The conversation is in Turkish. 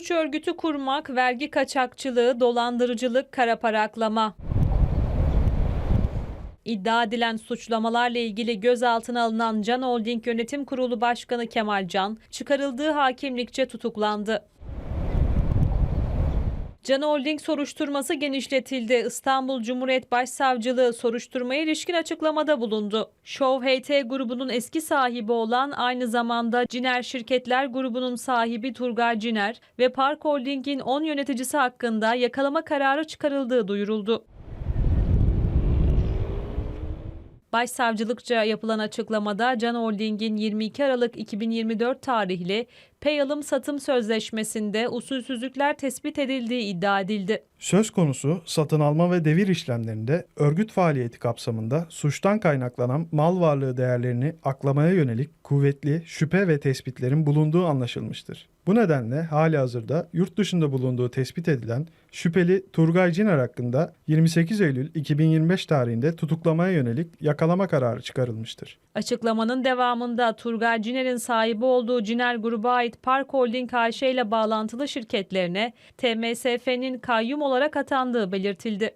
Suç örgütü kurmak, vergi kaçakçılığı, dolandırıcılık, kara para aklama. İddia edilen suçlamalarla ilgili gözaltına alınan Can Holding Yönetim Kurulu Başkanı Kemal Can, çıkarıldığı hakimlikçe tutuklandı. Can Holding soruşturması genişletildi. İstanbul Cumhuriyet Başsavcılığı soruşturmaya ilişkin açıklamada bulundu. Show HT grubunun eski sahibi olan aynı zamanda Ciner Şirketler grubunun sahibi Turgay Ciner ve Park Holding'in 10 yöneticisi hakkında yakalama kararı çıkarıldığı duyuruldu. Başsavcılıkça yapılan açıklamada Can Holding'in 22 Aralık 2024 tarihli pay alım satım sözleşmesinde usulsüzlükler tespit edildiği iddia edildi. Söz konusu satın alma ve devir işlemlerinde örgüt faaliyeti kapsamında suçtan kaynaklanan mal varlığı değerlerini aklamaya yönelik kuvvetli şüphe ve tespitlerin bulunduğu anlaşılmıştır. Bu nedenle hali hazırda yurt dışında bulunduğu tespit edilen şüpheli Turgay Ciner hakkında 28 Eylül 2025 tarihinde tutuklamaya yönelik yakalama kararı çıkarılmıştır. Açıklamanın devamında Turgay Ciner'in sahibi olduğu Ciner gruba ait Park Holding AŞ ile bağlantılı şirketlerine TMSF'nin kayyum olarak atandığı belirtildi.